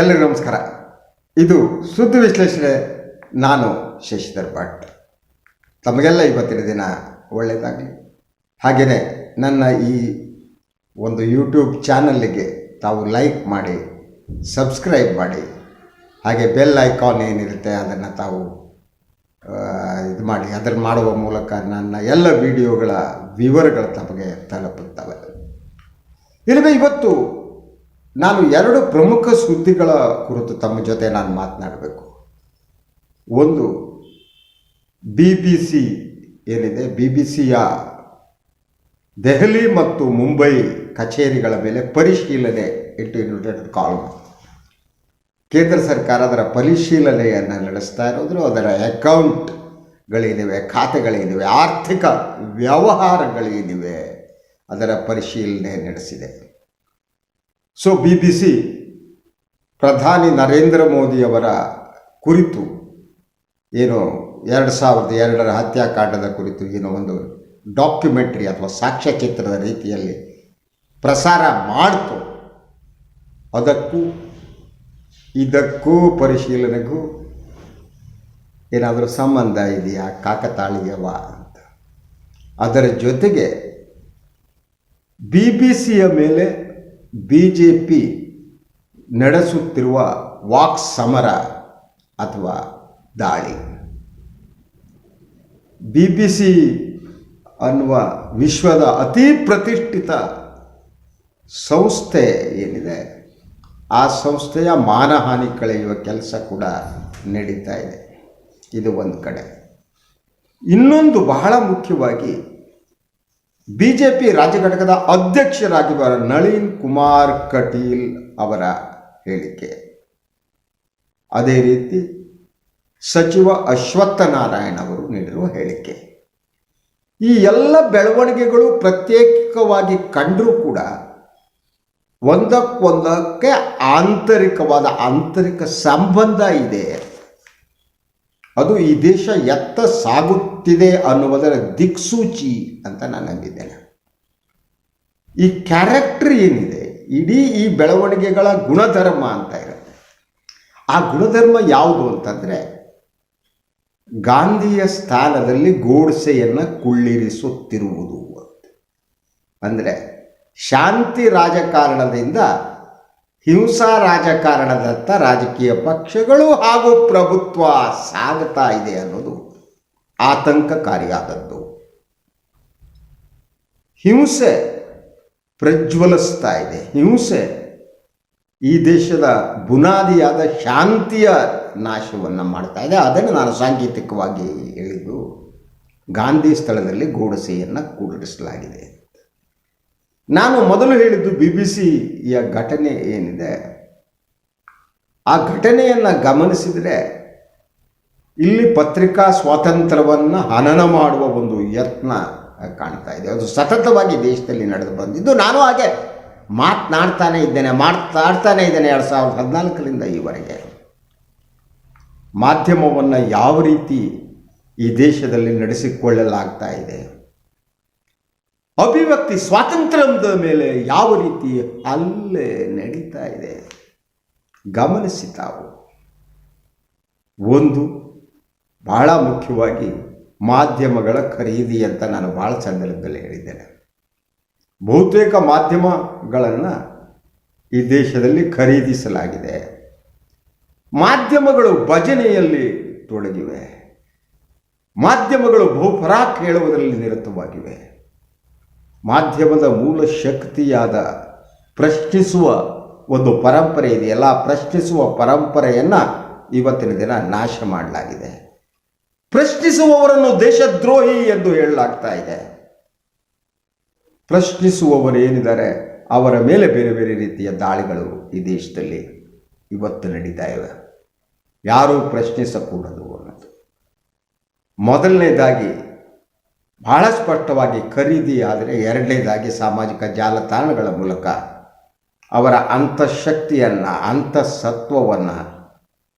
ಎಲ್ಲರಿಗೂ ನಮಸ್ಕಾರ. ಇದು ಸುದ್ದಿ ವಿಶ್ಲೇಷಣೆ, ನಾನು ಶಶಿಧರ್ ಭಟ್. ತಮಗೆಲ್ಲ ಇವತ್ತಿನ ದಿನ ಒಳ್ಳೆಯದಾಗಲಿ ಹಾಗೆಯೇ ನನ್ನ ಈ ಒಂದು ಯೂಟ್ಯೂಬ್ ಚಾನಲ್ಲಿಗೆ ತಾವು ಲೈಕ್ ಮಾಡಿ, ಸಬ್ಸ್ಕ್ರೈಬ್ ಮಾಡಿ, ಹಾಗೆ ಬೆಲ್ ಐಕಾನ್ ಏನಿರುತ್ತೆ ಅದನ್ನು ತಾವು ಇದು ಮಾಡಿ, ಅದನ್ನು ಮಾಡುವ ಮೂಲಕ ನನ್ನ ಎಲ್ಲ ವಿಡಿಯೋಗಳ ವಿವರಗಳು ತಮಗೆ ತಲುಪುತ್ತವೆ. ಇಲ್ಲವೇ ಇವತ್ತು ನಾನು ಎರಡು ಪ್ರಮುಖ ಸುದ್ದಿಗಳ ಕುರಿತು ತಮ್ಮ ಜೊತೆ ನಾನು ಮಾತನಾಡಬೇಕು. ಒಂದು ಬಿ ಬಿ ಸಿ ಏನಿದೆ? ಬಿ ಬಿ ಸಿಯ ದೆಹಲಿ ಮತ್ತು ಮುಂಬೈ ಕಚೇರಿಗಳ ಮೇಲೆ ಪರಿಶೀಲನೆ ಇಂಟು ಯುನೈಟೆಡ್ ಕಾಲ್ ಕೇಂದ್ರ ಸರ್ಕಾರ ಅದರ ಪರಿಶೀಲನೆಯನ್ನು ನಡೆಸ್ತಾ ಇರೋದ್ರು, ಅದರ ಅಕೌಂಟ್ಗಳೇನಿವೆ ಖಾತೆಗಳೇನಿವೆ ಆರ್ಥಿಕ ವ್ಯವಹಾರಗಳೇನಿವೆ ಅದರ ಪರಿಶೀಲನೆ ನಡೆಸಿದೆ. ಸೊ ಬಿ ಬಿ ಸಿ ಪ್ರಧಾನಿ ನರೇಂದ್ರ ಮೋದಿಯವರ ಕುರಿತು ಏನು ಎರಡು ಸಾವಿರದ ಎರಡರ ಹತ್ಯಾಕಾಂಡದ ಕುರಿತು ಏನೋ ಒಂದು ಡಾಕ್ಯುಮೆಂಟ್ರಿ ಅಥವಾ ಸಾಕ್ಷ್ಯಚಿತ್ರದ ರೀತಿಯಲ್ಲಿ ಪ್ರಸಾರ ಮಾಡ್ತು. ಅದಕ್ಕೂ ಇದಕ್ಕೂ ಪರಿಶೀಲನೆಗೂ ಏನಾದರೂ ಸಂಬಂಧ ಇದೆಯಾ, ಕಾಕತಾಳೀಯವ ಅಂತ. ಅದರ ಜೊತೆಗೆ ಬಿ ಬಿ ಸಿಯ ಮೇಲೆ ಬಿ ಜೆ ಪಿ ನಡೆಸುತ್ತಿರುವ ವಾಕ್ ಸಮರ ಅಥವಾ ದಾಳಿ. ಬಿ ಬಿ ಸಿ ಅನ್ನುವ ವಿಶ್ವದ ಅತಿ ಪ್ರತಿಷ್ಠಿತ ಸಂಸ್ಥೆ ಏನಿದೆ, ಆ ಸಂಸ್ಥೆಯ ಮಾನಹಾನಿ ಕಳೆಯುವ ಕೆಲಸ ಕೂಡ ನಡೀತಾ ಇದೆ. ಇದು ಒಂದು ಕಡೆ. ಇನ್ನೊಂದು ಬಹಳ ಮುಖ್ಯವಾಗಿ ಬಿ ಜೆ ಪಿ ರಾಜ್ಯ ಘಟಕದ ಅಧ್ಯಕ್ಷರಾಗಿರುವ ನಳಿನ್ ಕುಮಾರ್ ಕಟೀಲ್ ಅವರ ಹೇಳಿಕೆ. ಅದೇ ರೀತಿ ಸಚಿವ ಅಶ್ವತ್ಥ ನಾರಾಯಣ್ ಅವರು ನೀಡಿರುವ ಹೇಳಿಕೆ. ಈ ಎಲ್ಲ ಬೆಳವಣಿಗೆಗಳು ಪ್ರತ್ಯೇಕವಾಗಿ ಕಂಡರೂ ಕೂಡ ಒಂದಕ್ಕೊಂದಕ್ಕೆ ಆಂತರಿಕವಾದ ಆಂತರಿಕ ಸಂಬಂಧ ಇದೆ. ಅದು ಈ ದೇಶ ಎತ್ತ ಸಾಗುತ್ತಿದೆ ಅನ್ನುವುದರ ದಿಕ್ಸೂಚಿ ಅಂತ ನಾನು ನಂಬಿದ್ದೇನೆ. ಈ ಕ್ಯಾರೆಕ್ಟರ್ ಏನಿದೆ? ಇಡೀ ಈ ಬೆಳವಣಿಗೆಗಳ ಗುಣಧರ್ಮ ಅಂತ ಇರುತ್ತೆ. ಆ ಗುಣಧರ್ಮ ಯಾವುದು ಅಂತಂದರೆ ಗಾಂಧಿಯ ಸ್ಥಾನದಲ್ಲಿ ಗೋಡ್ಸೆಯನ್ನು ಕುಳ್ಳಿರಿಸುತ್ತಿರುವುದು ಅಂದರೆ ಶಾಂತಿ ರಾಜಕಾರಣದಿಂದ ಹಿಂಸಾ ರಾಜಕಾರಣದತ್ತ ರಾಜಕೀಯ ಪಕ್ಷಗಳು ಹಾಗೂ ಪ್ರಭುತ್ವ ಸಾಗುತ್ತಾ ಇದೆ ಅನ್ನೋದು ಆತಂಕಕಾರಿಯಾದದ್ದು. ಹಿಂಸೆ ಪ್ರಜ್ವಲಿಸ್ತಾ ಇದೆ. ಹಿಂಸೆ ಈ ದೇಶದ ಬುನಾದಿಯಾದ ಶಾಂತಿಯ ನಾಶವನ್ನು ಮಾಡ್ತಾ ಇದೆ. ಅದನ್ನು ನಾನು ಸಾಂಕೇತಿಕವಾಗಿ ಹೇಳಿದ್ದು, ಗಾಂಧಿ ಸ್ಥಳದಲ್ಲಿ ಗೋಡಸೆಯನ್ನು ಕೂಡಿಸಲಾಗಿದೆ ನಾನು ಮೊದಲು ಹೇಳಿದ್ದು ಬಿ ಬಿ ಸಿಯ ಘಟನೆ ಏನಿದೆ? ಆ ಘಟನೆಯನ್ನು ಗಮನಿಸಿದರೆ ಇಲ್ಲಿ ಪತ್ರಿಕಾ ಸ್ವಾತಂತ್ರ್ಯವನ್ನು ಹನನ ಮಾಡುವ ಒಂದು ಯತ್ನ ಕಾಣ್ತಾ ಇದೆ. ಅದು ಸತತವಾಗಿ ದೇಶದಲ್ಲಿ ನಡೆದು ಬಂದಿದ್ದು. ನಾನು ಹಾಗೆ ಮಾತನಾಡ್ತಾನೆ ಇದ್ದೇನೆ ಮಾತನಾಡ್ತಾನೆ ಇದ್ದೇನೆ ಎರಡು ಸಾವಿರದ ಹದಿನಾಲ್ಕರಿಂದ ಈವರೆಗೆ. ಮಾಧ್ಯಮವನ್ನು ಯಾವ ರೀತಿ ಈ ದೇಶದಲ್ಲಿ ನಡೆಸಿಕೊಳ್ಳಲಾಗ್ತಾ ಇದೆ? ಅಭಿವ್ಯಕ್ತಿ ಸ್ವಾತಂತ್ರ್ಯದ ಮೇಲೆ ಯಾವ ರೀತಿ ಅಲ್ಲೇ ನಡೀತಾ ಇದೆ? ಗಮನಿಸಿ ತಾವು. ಒಂದು, ಬಹಳ ಮುಖ್ಯವಾಗಿ ಮಾಧ್ಯಮಗಳ ಖರೀದಿ ಅಂತ ನಾನು ಭಾಳ ಸಂದರ್ಭದಲ್ಲಿ ಹೇಳಿದ್ದೇನೆ. ಬಹುತೇಕ ಮಾಧ್ಯಮಗಳನ್ನು ಈ ದೇಶದಲ್ಲಿ ಖರೀದಿಸಲಾಗಿದೆ. ಮಾಧ್ಯಮಗಳು ಭಜನೆಯಲ್ಲಿ ತೊಡಗಿವೆ. ಮಾಧ್ಯಮಗಳು ಬಹುಪರಾಕ್ ಹೇಳುವುದರಲ್ಲಿ ನಿರತವಾಗಿವೆ. ಮಾಧ್ಯಮದ ಮೂಲ ಶಕ್ತಿಯಾದ ಪ್ರಶ್ನಿಸುವ ಒಂದು ಪರಂಪರೆ ಇದೆಯಲ್ಲ ಪ್ರಶ್ನಿಸುವ ಪರಂಪರೆಯನ್ನು ಇವತ್ತಿನ ದಿನ ನಾಶ ಮಾಡಲಾಗಿದೆ. ಪ್ರಶ್ನಿಸುವವರನ್ನು ದೇಶದ್ರೋಹಿ ಎಂದು ಹೇಳಲಾಗ್ತಾ ಇದೆ. ಪ್ರಶ್ನಿಸುವವರು ಏನಿದ್ದಾರೆ ಅವರ ಮೇಲೆ ಬೇರೆ ಬೇರೆ ರೀತಿಯ ದಾಳಿಗಳು ಈ ದೇಶದಲ್ಲಿ ಇವತ್ತು ನಡೀತಾ ಇವೆ. ಯಾರೂ ಪ್ರಶ್ನಿಸಕೂಡದು ಅನ್ನೋದು. ಮೊದಲನೇದಾಗಿ ಬಹಳ ಸ್ಪಷ್ಟವಾಗಿ ಖರೀದಿ ಆದರೆ ಎರಡನೇದಾಗಿ ಸಾಮಾಜಿಕ ಜಾಲತಾಣಗಳ ಮೂಲಕ ಅವರ ಅಂತಃಶಕ್ತಿಯನ್ನು, ಅಂತಃಸತ್ವವನ್ನು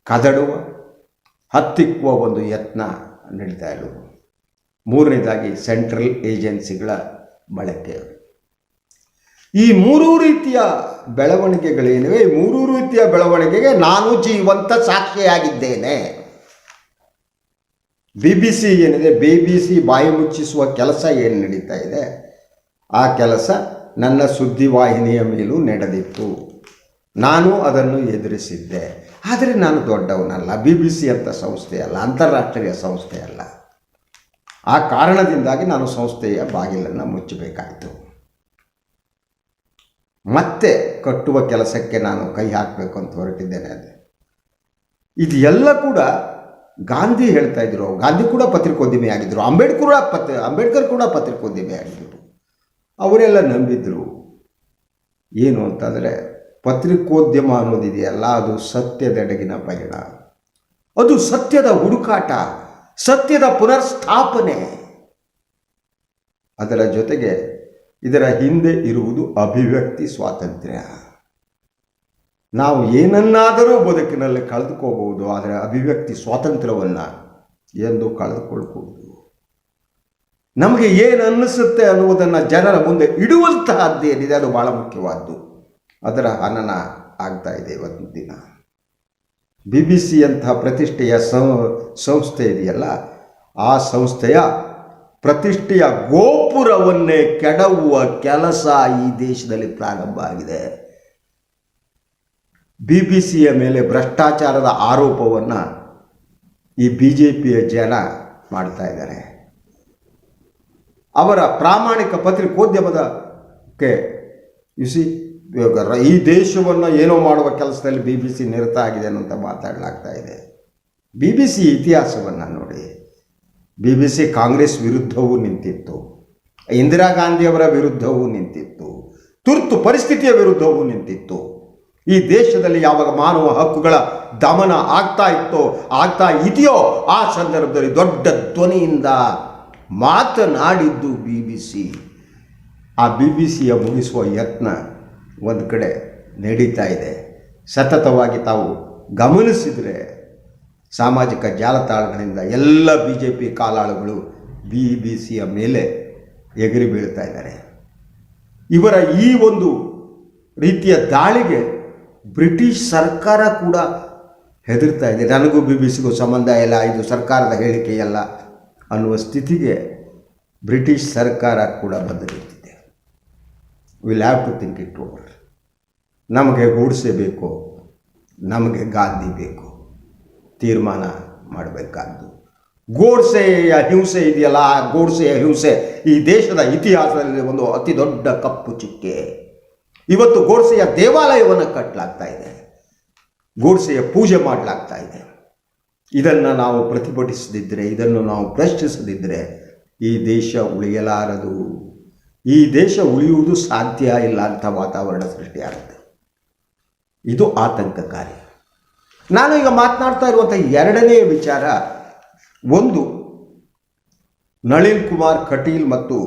ಕದಡುವ, ಹತ್ತಿಕ್ಕುವ ಒಂದು ಯತ್ನ ನಡೀತಾ ಇರುವುದು. ಮೂರನೇದಾಗಿ ಸೆಂಟ್ರಲ್ ಏಜೆನ್ಸಿಗಳ ಬಳಕೆ. ಈ ಮೂರೂ ರೀತಿಯ ಬೆಳವಣಿಗೆಗಳೇನಿವೆ? ಈ ಮೂರೂ ರೀತಿಯ ಬೆಳವಣಿಗೆಗೆ ನಾನು ಜೀವಂತ ಸಾಕ್ಷಿಯಾಗಿದ್ದೇನೆ. ಬಿ ಬಿ ಸಿ ಏನಿದೆ? ಬಿ ಬಿ ಸಿ ಬಾಯಿ ಮುಚ್ಚಿಸುವ ಕೆಲಸ ಏನು ನಡೀತಾ ಇದೆ? ಆ ಕೆಲಸ ನನ್ನ ಸುದ್ದಿವಾಹಿನಿಯ ಮೇಲೂ ನಡೆದಿತ್ತು. ನಾನು ಅದನ್ನು ಎದುರಿಸಿದ್ದೆ. ಆದರೆ ನಾನು ದೊಡ್ಡವನಲ್ಲ. ಬಿ ಬಿ ಸಿ ಅಂತ ಸಂಸ್ಥೆಯಲ್ಲ ಅಂತಾರಾಷ್ಟ್ರೀಯ ಸಂಸ್ಥೆಯಲ್ಲ ಆ ಕಾರಣದಿಂದಾಗಿ ನಾನು ಸಂಸ್ಥೆಯ ಬಾಗಿಲನ್ನು ಮುಚ್ಚಬೇಕಾಯಿತು. ಮತ್ತೆ ಕಟ್ಟುವ ಕೆಲಸಕ್ಕೆ ನಾನು ಕೈ ಹಾಕಬೇಕು ಅಂತ ಹೊರಟಿದ್ದೇನೆ. ಅದು ಇದೆಲ್ಲ ಕೂಡ ಗಾಂಧಿ ಹೇಳ್ತಾ ಇದ್ರು, ಗಾಂಧಿ ಕೂಡ ಪತ್ರಿಕೋದ್ಯಮಿ ಆಗಿದ್ದರು ಅಂಬೇಡ್ಕರ್ ಕೂಡ ಪತ್, ಅಂಬೇಡ್ಕರ್ ಕೂಡ ಪತ್ರಿಕೋದ್ಯಮಿ ಆಗಿದ್ದರು ಅವರೆಲ್ಲ ನಂಬಿದ್ರು. ಏನು ಅಂತಂದರೆ, ಪತ್ರಿಕೋದ್ಯಮ ಅನ್ನೋದಿದೆಯಲ್ಲ, ಅದು ಸತ್ಯದೆಡೆಗಿನ ಪಯಣ. ಅದು ಸತ್ಯದ ಹುಡುಕಾಟ, ಸತ್ಯದ ಪುನರ್ಸ್ಥಾಪನೆ. ಅದರ ಜೊತೆಗೆ ಇದರ ಹಿಂದೆ ಇರುವುದು ಅಭಿವ್ಯಕ್ತಿ ಸ್ವಾತಂತ್ರ್ಯ. ನಾವು ಏನನ್ನಾದರೂ ಬದುಕಿನಲ್ಲಿ ಕಳೆದುಕೋಬಹುದು, ಆದರೆ ಅಭಿವ್ಯಕ್ತಿ ಸ್ವಾತಂತ್ರ್ಯವನ್ನು ಎಂದು ಕಳೆದುಕೊಳ್ಬೋದು ನಮಗೆ ಏನು ಅನ್ನಿಸುತ್ತೆ ಅನ್ನುವುದನ್ನು ಜನರ ಮುಂದೆ ಇಡುವಂತಹದ್ದೇನಿದೆ ಅದು ಬಹಳ ಮುಖ್ಯವಾದ್ದು. ಅದರ ಹನನ ಆಗ್ತಾ ಇದೆ ಇವತ್ತಿನ ದಿನ. ಬಿ ಬಿ ಸಿ ಅಂತಹ ಪ್ರತಿಷ್ಠೆಯ ಸಂಸ್ಥೆ ಇದೆಯಲ್ಲ, ಆ ಸಂಸ್ಥೆಯ ಪ್ರತಿಷ್ಠೆಯ ಗೋಪುರವನ್ನೇ ಕೆಡವುವ ಕೆಲಸ ಈ ದೇಶದಲ್ಲಿ ಪ್ರಾರಂಭ ಆಗಿದೆ. ಬಿ ಬಿ ಸಿಯ ಮೇಲೆ ಭ್ರಷ್ಟಾಚಾರದ ಆರೋಪವನ್ನು ಈ ಬಿ ಜೆ ಪಿಯ ಜನ ಮಾಡ್ತಾ ಇದ್ದಾರೆ. ಅವರ ಪ್ರಾಮಾಣಿಕ ಪತ್ರಿಕೋದ್ಯಮದಕ್ಕೆ ಯುಸಿ ಈ ದೇಶವನ್ನು ಏನೋ ಮಾಡುವ ಕೆಲಸದಲ್ಲಿ ಬಿ ಬಿ ಸಿ ನಿರತ ಆಗಿದೆ ಅಂತ ಮಾತಾಡಲಾಗ್ತಾ ಇದೆ. ಬಿ ಬಿ ಸಿ ಇತಿಹಾಸವನ್ನು ನೋಡಿ. ಬಿ ಬಿ ಸಿ ಕಾಂಗ್ರೆಸ್ ವಿರುದ್ಧವೂ ನಿಂತಿತ್ತು. ಇಂದಿರಾ ಗಾಂಧಿಯವರ ವಿರುದ್ಧವೂ ನಿಂತಿತ್ತು. ತುರ್ತು ಪರಿಸ್ಥಿತಿಯ ವಿರುದ್ಧವೂ ನಿಂತಿತ್ತು. ಈ ದೇಶದಲ್ಲಿ ಯಾವಾಗ ಮಾನವ ಹಕ್ಕುಗಳ ದಮನ ಆಗ್ತಾ ಇತ್ತೋ, ಆಗ್ತಾ ಇದೆಯೋ, ಆ ಸಂದರ್ಭದಲ್ಲಿ ದೊಡ್ಡ ಧ್ವನಿಯಿಂದ ಮಾತನಾಡಿದ್ದು ಬಿ ಬಿ ಸಿ ಆ ಬಿ ಬಿ ಸಿಯ ಮುಗಿಸುವ ಯತ್ನ ಒಂದು ಕಡೆ ನಡೀತಾ ಇದೆ. ಸತತವಾಗಿ ತಾವು ಗಮನಿಸಿದರೆ ಸಾಮಾಜಿಕ ಜಾಲತಾಣಗಳಿಂದ ಎಲ್ಲ ಬಿ ಜೆ ಪಿ ಕಾಲಾಳುಗಳು ಬಿ ಬಿ ಸಿಯ ಮೇಲೆ ಎಗರಿ ಬೀಳ್ತಾ ಇದ್ದಾರೆ. ಇವರ ಈ ಒಂದು ರೀತಿಯ ದಾಳಿಗೆ ಬ್ರಿಟಿಷ್ ಸರ್ಕಾರ ಕೂಡ ಹೆದರ್ತಾ ಇದೆ. ನನಗೂ ಬಿ ಬಿ ಸಿಗೂ ಸಂಬಂಧ ಇಲ್ಲ. ಇದು ಸರ್ಕಾರದ ಹೇಳಿಕೆಯಲ್ಲ ಅನ್ನುವ ಸ್ಥಿತಿಗೆ ಬ್ರಿಟಿಷ್ ಸರ್ಕಾರ ಕೂಡ ಬಂದು ನಿಂತಿದೆ will have to think it over ನಮಗೆ ಗೂಡ್ಸೆ ಬೇಕು, ನಮಗೆ ಗಾಂಧಿ ಬೇಕು. ತೀರ್ಮಾನ ಮಾಡಬೇಕಾದ್ದು. ಗೋಡ್ಸೆಯ ಹಿಂಸೆ ಇದೆಯಲ್ಲ? ಆ ಗೋಡ್ಸೆಯ ಹಿಂಸೆ ಈ ದೇಶದ ಇತಿಹಾಸದಲ್ಲಿ ಒಂದು ಅತಿ ದೊಡ್ಡ ಕಪ್ಪು ಚುಕ್ಕೆ. ಇವತ್ತು ಗೋಡ್ಸೆಯ ದೇವಾಲಯವನ್ನು ಕಟ್ಟಲಾಗ್ತಾ ಇದೆ. ಗೋಡ್ಸೆಯ ಪೂಜೆ ಮಾಡಲಾಗ್ತಾ ಇದೆ. ಇದನ್ನು ನಾವು ಪ್ರತಿಭಟಿಸದಿದ್ದರೆ ಇದನ್ನು ನಾವು ಪ್ರಶ್ನಿಸದಿದ್ದರೆ ಈ ದೇಶ ಉಳಿಯಲಾರದು. ಈ ದೇಶ ಉಳಿಯುವುದು ಸಾಧ್ಯ ಇಲ್ಲ ಅಂತ ವಾತಾವರಣ ಸೃಷ್ಟಿಯಾಗುತ್ತೆ ಇದು ಆತಂಕಕಾರಿ. ನಾನು ಈಗ ಮಾತನಾಡ್ತಾ ಇರುವಂಥ ಎರಡನೇ ವಿಚಾರ, ಒಂದು ನಳಿನ್ ಕುಮಾರ್ ಕಟೀಲ್ ಮತ್ತು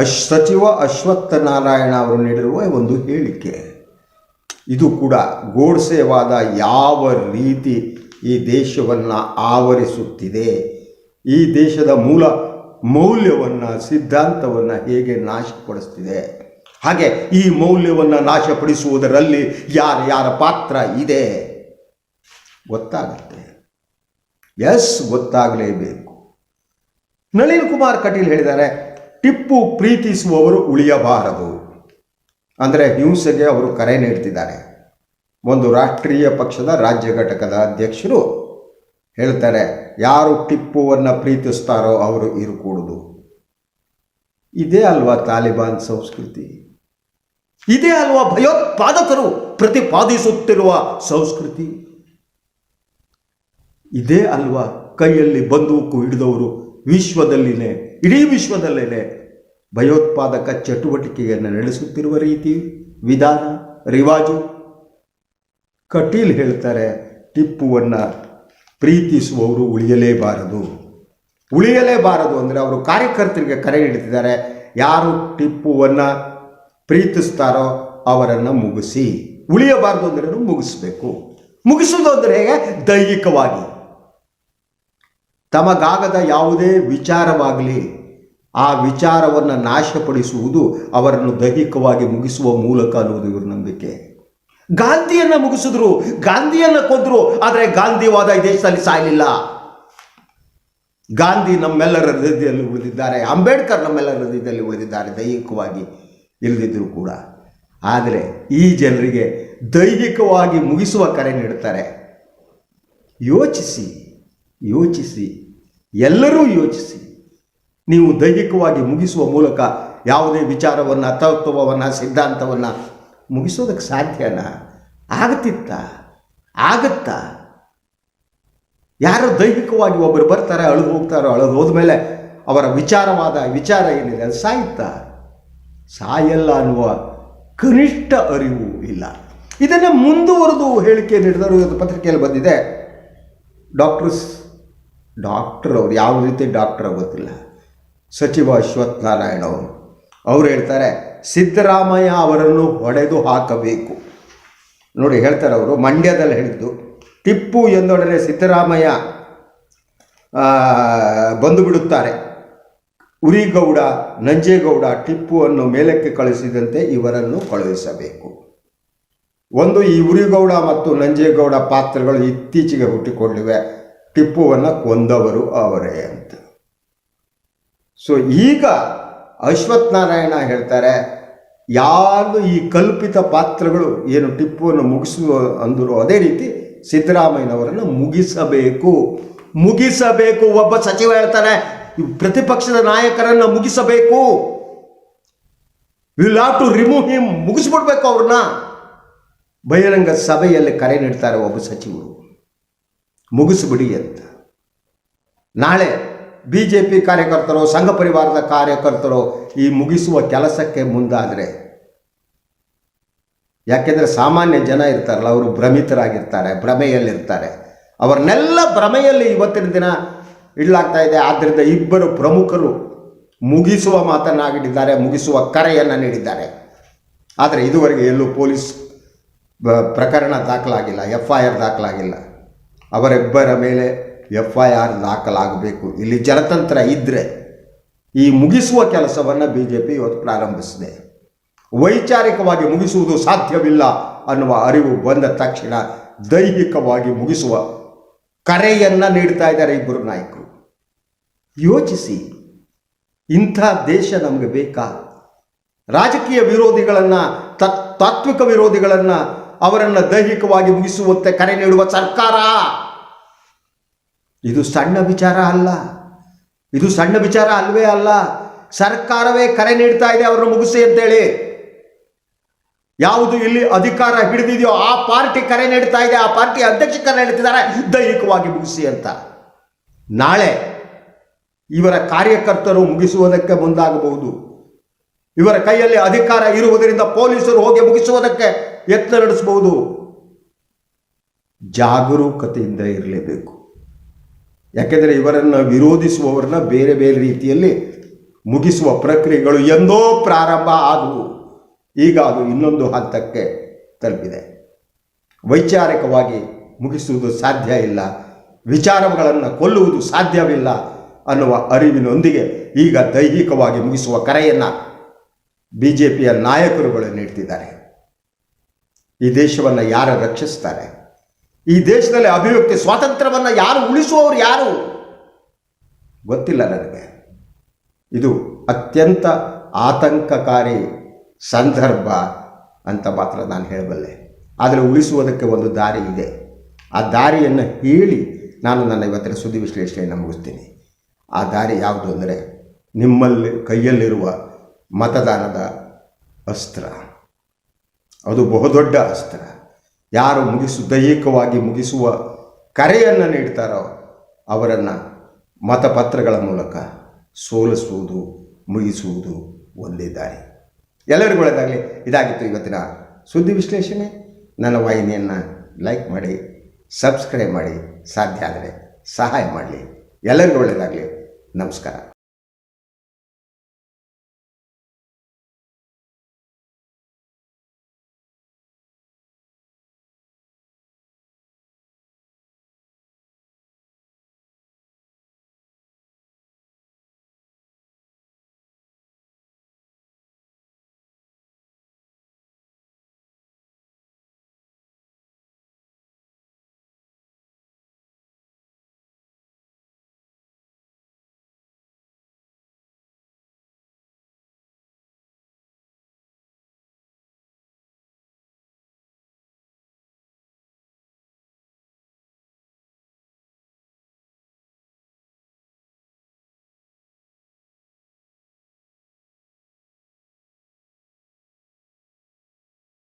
ಅಶ್ ಸಚಿವ ಅಶ್ವತ್ಥ ನಾರಾಯಣ ಅವರು ನೀಡಿರುವ ಒಂದು ಹೇಳಿಕೆ. ಇದು ಕೂಡ ಗೋಡ್ಸೆವಾದ ಯಾವ ರೀತಿ ಈ ದೇಶವನ್ನು ಆವರಿಸುತ್ತಿದೆ, ಈ ದೇಶದ ಮೂಲ ಮೌಲ್ಯವನ್ನು, ಸಿದ್ಧಾಂತವನ್ನು ಹೇಗೆ ನಾಶಪಡಿಸ್ತಿದೆ. ಹಾಗೆ ಈ ಮೌಲ್ಯವನ್ನು ನಾಶಪಡಿಸುವುದರಲ್ಲಿ ಯಾರು ಯಾರ ಪಾತ್ರ ಇದೆ? ಗೊತ್ತಾಗುತ್ತೆ. ಎಸ್, ಗೊತ್ತಾಗಲೇಬೇಕು. ನಳಿನ್ ಕುಮಾರ್ ಕಟೀಲ್ ಹೇಳಿದ್ದಾರೆ ಟಿಪ್ಪು ಪ್ರೀತಿಸುವವರು ಉಳಿಯಬಾರದು. ಅಂದರೆ ಹಿಂಸೆಗೆ ಅವರು ಕರೆ ನೀಡ್ತಿದ್ದಾರೆ. ಒಂದು ರಾಷ್ಟ್ರೀಯ ಪಕ್ಷದ ರಾಜ್ಯ ಘಟಕದ ಅಧ್ಯಕ್ಷರು ಹೇಳ್ತಾರೆ, ಯಾರು ಟಿಪ್ಪುವನ್ನು ಪ್ರೀತಿಸ್ತಾರೋ ಅವರು ಇರುಕೂಡುದು. ಇದೇ ಅಲ್ವಾ ತಾಲಿಬಾನ್ ಸಂಸ್ಕೃತಿ? ಇದೇ ಅಲ್ವಾ ಭಯೋತ್ಪಾದಕರು ಪ್ರತಿಪಾದಿಸುತ್ತಿರುವ ಸಂಸ್ಕೃತಿ? ಇದೇ ಅಲ್ವಾ ಕೈಯಲ್ಲಿ ಬಂದೂಕು ಹಿಡಿದವರು ವಿಶ್ವದಲ್ಲಿನೇ ಇಡೀ ವಿಶ್ವದಲ್ಲೇ ಭಯೋತ್ಪಾದಕ ಚಟುವಟಿಕೆಯನ್ನು ನಡೆಸುತ್ತಿರುವ ರೀತಿ, ವಿಧಾನ, ರಿವಾಜು. ಕಟೀಲ್ ಹೇಳ್ತಾರೆ, ಟಿಪ್ಪುವನ್ನು ಪ್ರೀತಿಸುವವರು ಉಳಿಯಲೇಬಾರದು. ಉಳಿಯಲೇಬಾರದು ಅಂದರೆ ಅವರು ಕಾರ್ಯಕರ್ತರಿಗೆ ಕರೆ ಹಿಡಿದಿದ್ದಾರೆ ಯಾರು ಟಿಪ್ಪುವನ್ನು ಪ್ರೀತಿಸ್ತಾರೋ ಅವರನ್ನು ಮುಗಿಸಿ. ಉಳಿಯಬಾರದು ಅಂದರೆ ಮುಗಿಸ್ಬೇಕು. ಮುಗಿಸೋದು ಅಂದರೆ ದೈಹಿಕವಾಗಿ. ತಮಗಾಗದ ಯಾವುದೇ ವಿಚಾರವಾಗಲಿ, ಆ ವಿಚಾರವನ್ನು ನಾಶಪಡಿಸುವುದು ಅವರನ್ನು ದೈಹಿಕವಾಗಿ ಮುಗಿಸುವ ಮೂಲಕ ಅನ್ನುವುದು ಇವರ ನಂಬಿಕೆ. ಗಾಂಧಿಯನ್ನು ಮುಗಿಸಿದ್ರು, ಗಾಂಧಿಯನ್ನು ಕೊಂದರು, ಆದರೆ ಗಾಂಧಿವಾದ ಈ ದೇಶದಲ್ಲಿ ಸಾಯಲಿಲ್ಲ. ಗಾಂಧಿ ನಮ್ಮೆಲ್ಲರ ಹೃದಯದಲ್ಲಿ ಉಳಿದಿದ್ದಾರೆ, ಅಂಬೇಡ್ಕರ್ ನಮ್ಮೆಲ್ಲರ ಹೃದಯದಲ್ಲಿ ಉಳಿದಿದ್ದಾರೆ, ದೈಹಿಕವಾಗಿ ಇಲ್ಲದಿದ್ದರೂ ಕೂಡ. ಆದರೆ ಈ ಜನರಿಗೆ ದೈಹಿಕವಾಗಿ ಮುಗಿಸುವ ಕರೆ ನೀಡುತ್ತಾರೆ ಯೋಚಿಸಿ ಯೋಚಿಸಿ. ಎಲ್ಲರೂ ಯೋಚಿಸಿ. ನೀವು ದೈಹಿಕವಾಗಿ ಮುಗಿಸುವ ಮೂಲಕ ಯಾವುದೇ ವಿಚಾರವನ್ನು, ತತ್ವವನ್ನು, ಸಿದ್ಧಾಂತವನ್ನು ಮುಗಿಸೋದಕ್ಕೆ ಸಾಧ್ಯನಾ? ಆಗತ್ತಿತ್ತ? ಆಗತ್ತಾ? ಯಾರು ದೈಹಿಕವಾಗಿ ಒಬ್ಬರು ಬರ್ತಾರೆ ಅಳಿದು ಹೋಗ್ತಾರೋ, ಅಳು ಹೋದ ಮೇಲೆ ಅವರ ವಿಚಾರವಾದ ವಿಚಾರ ಏನಿದೆ, ಅದು ಸಾಯುತ್ತಾ? ಸಾಯಲ್ಲ ಅನ್ನುವ ಕನಿಷ್ಠ ಅರಿವು ಇಲ್ಲ. ಇದನ್ನು ಮುಂದುವರೆದು ಹೇಳಿಕೆ ನೀಡಿದರು ಇವತ್ತು ಪತ್ರಿಕೆಯಲ್ಲಿ ಬಂದಿದೆ. ಡಾಕ್ಟರ್ಸ್ ಡಾಕ್ಟರ್ ಅವರು, ಯಾವ ರೀತಿ ಡಾಕ್ಟರ್ ಗೊತ್ತಿಲ್ಲ. ಸಚಿವ ಅಶ್ವತ್ಥನಾರಾಯಣ ಅವರು. ಅವ್ರು ಹೇಳ್ತಾರೆ, ಸಿದ್ದರಾಮಯ್ಯ ಅವರನ್ನು ಹೊಡೆದು ಹಾಕಬೇಕು. ನೋಡಿ, ಹೇಳ್ತಾರೆ ಅವರು, ಮಂಡ್ಯದಲ್ಲಿ ಹೇಳಿದ್ದು, ಟಿಪ್ಪು ಎಂದೊಡನೆ ಸಿದ್ದರಾಮಯ್ಯ ಬಂದು ಬಿಡುತ್ತಾರೆ. ಉರಿಗೌಡ, ನಂಜೇಗೌಡ ಟಿಪ್ಪುವನ್ನು ಮೇಲಕ್ಕೆ ಕಳಿಸಿದಂತೆ ಇವರನ್ನು ಕಳುಹಿಸಬೇಕು. ಒಂದು ಈ ಉರಿಗೌಡ ಮತ್ತು ನಂಜೇಗೌಡ ಪಾತ್ರಗಳು ಇತ್ತೀಚೆಗೆ ಹುಟ್ಟಿಕೊಂಡಿವೆ ಟಿಪ್ಪುವನ್ನು ಕೊಂದವರು ಅವರೇ ಅಂತ. ಸೊ ಈಗ ಅಶ್ವಥ್ ನಾರಾಯಣ ಹೇಳ್ತಾರೆ ಯಾರು ಈ ಕಲ್ಪಿತ ಪಾತ್ರಗಳು ಏನು ಟಿಪ್ಪುವನ್ನು ಮುಗಿಸುವ ಅಂದರು ಅದೇ ರೀತಿ ಸಿದ್ದರಾಮಯ್ಯನವರನ್ನು ಮುಗಿಸಬೇಕು. ಮುಗಿಸಬೇಕು, ಒಬ್ಬ ಸಚಿವ ಹೇಳ್ತಾನೆ ಪ್ರತಿಪಕ್ಷದ ನಾಯಕರನ್ನು ಮುಗಿಸಬೇಕು. Will have to remove him ಮುಗಿಸ್ಬಿಡ್ಬೇಕು ಅವ್ರನ್ನ. ಬಹಿರಂಗ ಸಭೆಯಲ್ಲಿ ಕರೆ ನೀಡ್ತಾರೆ ಒಬ್ಬ ಸಚಿವರು. ಮುಗಿಸ್ಬಿಡಿ ಅಂತ. ನಾಳೆ ಬಿ ಜೆ ಪಿ ಕಾರ್ಯಕರ್ತರು, ಸಂಘ ಪರಿವಾರದ ಕಾರ್ಯಕರ್ತರು ಈ ಮುಗಿಸುವ ಕೆಲಸಕ್ಕೆ ಮುಂದಾದರೆ, ಯಾಕೆಂದರೆ ಸಾಮಾನ್ಯ ಜನ ಇರ್ತಾರಲ್ಲ, ಅವರು ಭ್ರಮಿತರಾಗಿರ್ತಾರೆ, ಭ್ರಮೆಯಲ್ಲಿರ್ತಾರೆ. ಅವರನ್ನೆಲ್ಲ ಭ್ರಮೆಯಲ್ಲಿ ಇವತ್ತಿನ ದಿನ ಇಡಲಾಗ್ತಾ ಇದೆ. ಆದ್ದರಿಂದ ಇಬ್ಬರು ಪ್ರಮುಖರು ಮುಗಿಸುವ ಮಾತನ್ನಾಗಿಟ್ಟಿದ್ದಾರೆ, ಮುಗಿಸುವ ಕರೆಯನ್ನು ನೀಡಿದ್ದಾರೆ. ಆದರೆ ಇದುವರೆಗೆ ಎಲ್ಲೂ ಪೊಲೀಸ್ ಪ್ರಕರಣ ದಾಖಲಾಗಿಲ್ಲ ಎಫ್ ಐ ಆರ್ ದಾಖಲಾಗಿಲ್ಲ. ಅವರಿಬ್ಬರ ಮೇಲೆ ಎಫ್ ಐ ಆರ್ ದಾಖಲಾಗಬೇಕು. ಇಲ್ಲಿ ಜನತಂತ್ರ ಇದ್ದರೆ ಈ ಮುಗಿಸುವ ಕೆಲಸವನ್ನು ಬಿ ಜೆ ಪಿ ಇವತ್ತು ಪ್ರಾರಂಭಿಸಿದೆ. ವೈಚಾರಿಕವಾಗಿ ಮುಗಿಸುವುದು ಸಾಧ್ಯವಿಲ್ಲ ಅನ್ನುವ ಅರಿವು ಬಂದ ತಕ್ಷಣ ದೈಹಿಕವಾಗಿ ಮುಗಿಸುವ ಕರೆಯನ್ನು ನೀಡ್ತಾ ಇದ್ದಾರೆ ಇಬ್ಬರು ನಾಯಕರು. ಯೋಚಿಸಿ, ಇಂಥ ದೇಶ ನಮಗೆ ಬೇಕಾ? ರಾಜಕೀಯ ವಿರೋಧಿಗಳನ್ನು ತತ್ ತಾತ್ವಿಕ ವಿರೋಧಿಗಳನ್ನು ಅವರನ್ನು ದೈಹಿಕವಾಗಿ ಮುಗಿಸುವಂತೆ ಕರೆ ನೀಡುವ ಸರ್ಕಾರ ಇದು ಸಣ್ಣ ವಿಚಾರ ಅಲ್ಲ. ಇದು ಸಣ್ಣ ವಿಚಾರ ಅಲ್ವೇ ಅಲ್ಲ. ಸರ್ಕಾರವೇ ಕರೆ ನೀಡ್ತಾ ಇದೆ ಅವರನ್ನು ಮುಗಿಸಿ ಅಂತೇಳಿ. ಯಾವುದು ಇಲ್ಲಿ ಅಧಿಕಾರ ಹಿಡಿದಿದೆಯೋ ಆ ಪಾರ್ಟಿ ಕರೆ ನೀಡ್ತಾ ಇದೆ, ಆ ಪಾರ್ಟಿ ಅಧ್ಯಕ್ಷ ಕರೆ ನೀಡ್ತಿದ್ದಾರೆ, ದೈಹಿಕವಾಗಿ ಮುಗಿಸಿ ಅಂತ. ನಾಳೆ ಇವರ ಕಾರ್ಯಕರ್ತರು ಮುಗಿಸುವುದಕ್ಕೆ ಮುಂದಾಗಬಹುದು. ಇವರ ಕೈಯಲ್ಲಿ ಅಧಿಕಾರ ಇರುವುದರಿಂದ ಪೊಲೀಸರು ಹೋಗಿ ಮುಗಿಸುವುದಕ್ಕೆ ಯತ್ನ ನಡೆಸಬಹುದು. ಜಾಗರೂಕತೆಯಿಂದ ಇರಲೇಬೇಕು. ಯಾಕೆಂದರೆ ಇವರನ್ನು ವಿರೋಧಿಸುವವರನ್ನ ಬೇರೆ ಬೇರೆ ರೀತಿಯಲ್ಲಿ ಮುಗಿಸುವ ಪ್ರಕ್ರಿಯೆಗಳು ಎಂದೋ ಪ್ರಾರಂಭ ಆದವು. ಈಗ ಅದು ಇನ್ನೊಂದು ಹಂತಕ್ಕೆ ತಲುಪಿದೆ. ವೈಚಾರಿಕವಾಗಿ ಮುಗಿಸುವುದು ಸಾಧ್ಯ ಇಲ್ಲ. ವಿಚಾರಗಳನ್ನು ಕೊಲ್ಲುವುದು ಸಾಧ್ಯವಿಲ್ಲ ಅನ್ನುವ ಅರಿವಿನೊಂದಿಗೆ ಈಗ ದೈಹಿಕವಾಗಿ ಮುಗಿಸುವ ಕರೆಯನ್ನು ಬಿ ಜೆ ಪಿಯ ನಾಯಕರುಗಳು ನೀಡ್ತಿದ್ದಾರೆ. ಈ ದೇಶವನ್ನು ಯಾರು ರಕ್ಷಿಸ್ತಾರೆ? ಈ ದೇಶದಲ್ಲಿ ಅಭಿವ್ಯಕ್ತಿ ಸ್ವಾತಂತ್ರ್ಯವನ್ನು ಯಾರು ಉಳಿಸುವವರು ಯಾರು? ಗೊತ್ತಿಲ್ಲ ನನಗೆ. ಇದು ಅತ್ಯಂತ ಆತಂಕಕಾರಿ ಸಂದರ್ಭ ಅಂತ ಮಾತ್ರ ನಾನು ಹೇಳಬಲ್ಲೆ. ಆದರೆ ಉಳಿಸುವುದಕ್ಕೆ ಒಂದು ದಾರಿ ಇದೆ. ಆ ದಾರಿಯನ್ನು ಹೇಳಿ ನಾನು ನನ್ನ ಇವತ್ತಿನ ಸುದ್ದಿ ವಿಶ್ಲೇಷಣೆಯನ್ನು ಮುಗಿಸ್ತೀನಿ. ಆ ದಾರಿ ಯಾವುದು ಅಂದರೆ ನಿಮ್ಮಲ್ಲಿ ಕೈಯಲ್ಲಿರುವ ಮತದಾನದ ಅಸ್ತ್ರ. ಅದು ಬಹುದೊಡ್ಡ ಅಸ್ತ್ರ. ಯಾರು ಮುಗಿಸು ದೈಹಿಕವಾಗಿ ಮುಗಿಸುವ ಕರೆಯನ್ನು ನೀಡ್ತಾರೋ ಅವರನ್ನು ಮತಪತ್ರಗಳ ಮೂಲಕ ಸೋಲಿಸುವುದು, ಮುಗಿಸುವುದು ಒಂದೇ ದಾರಿ. ಎಲ್ಲರಿಗೂ ಒಳ್ಳೆಯದಾಗಲಿ ಇದಾಗಿತ್ತು ಇವತ್ತಿನ ಸುದ್ದಿ ವಿಶ್ಲೇಷಣೆ. ನನ್ನ ವಾಹಿನಿಯನ್ನು ಲೈಕ್ ಮಾಡಿ, ಸಬ್ಸ್ಕ್ರೈಬ್ ಮಾಡಿ. ಸಾಧ್ಯ ಆದರೆ ಸಹಾಯ ಮಾಡಲಿ. ಎಲ್ಲರಿಗೂ ಒಳ್ಳೆಯದಾಗಲಿ ನಮಸ್ಕಾರ.